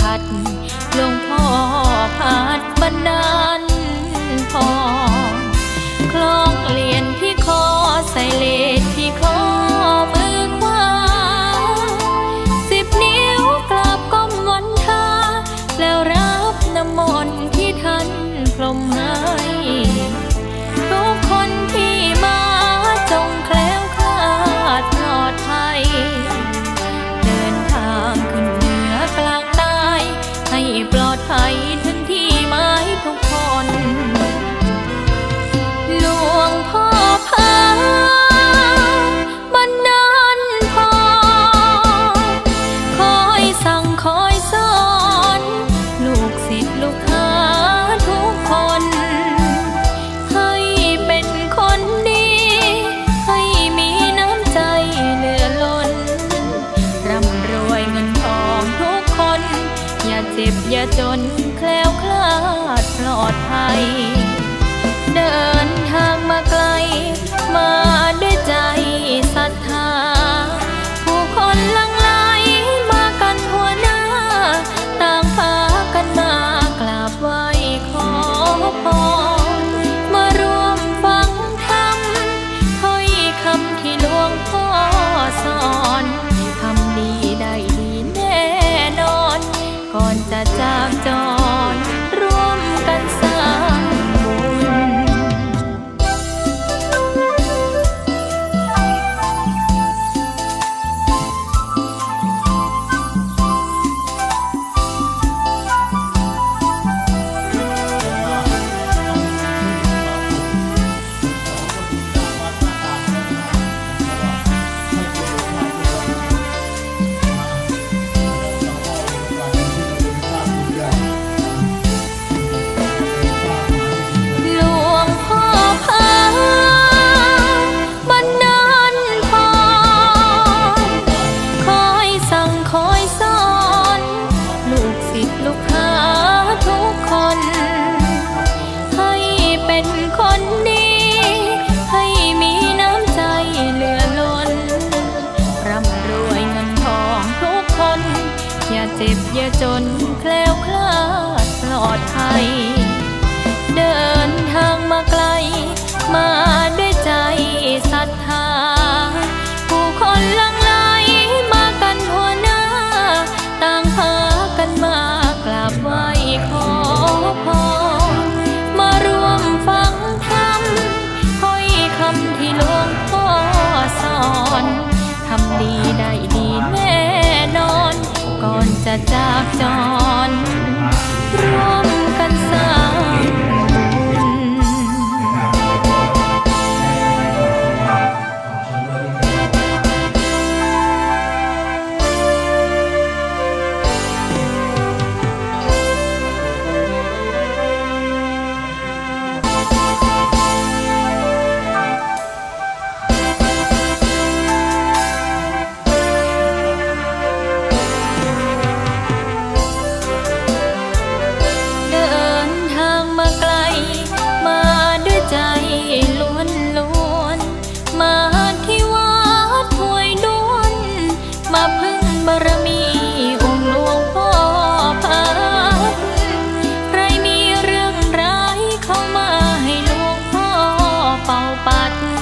ขัดหลวงพ่อผ่านบันดาล เดินทางมาไกล มาด้วยใจศรัทธา ผู้คนลังไหลมากันหัวหน้า ต่างพากันมากราบไหว้ขอพรมาร่วมฟังธรรมถ้อยคำที่หลวงพ่อสอนทำดีได้ดีแน่นอน ก่อนจะจากจร ไทย เดินทางมาไกล มาด้วยใจศรัทธา ผู้คนลังไหลมากันหัวหน้า ต่างพากันมากราบไหว้ขอพรมารวมฟังธรรมค่อยคำที่หลวงพ่อสอนทำดีได้ดีแน่นอน ก่อนจะจากจอ 把。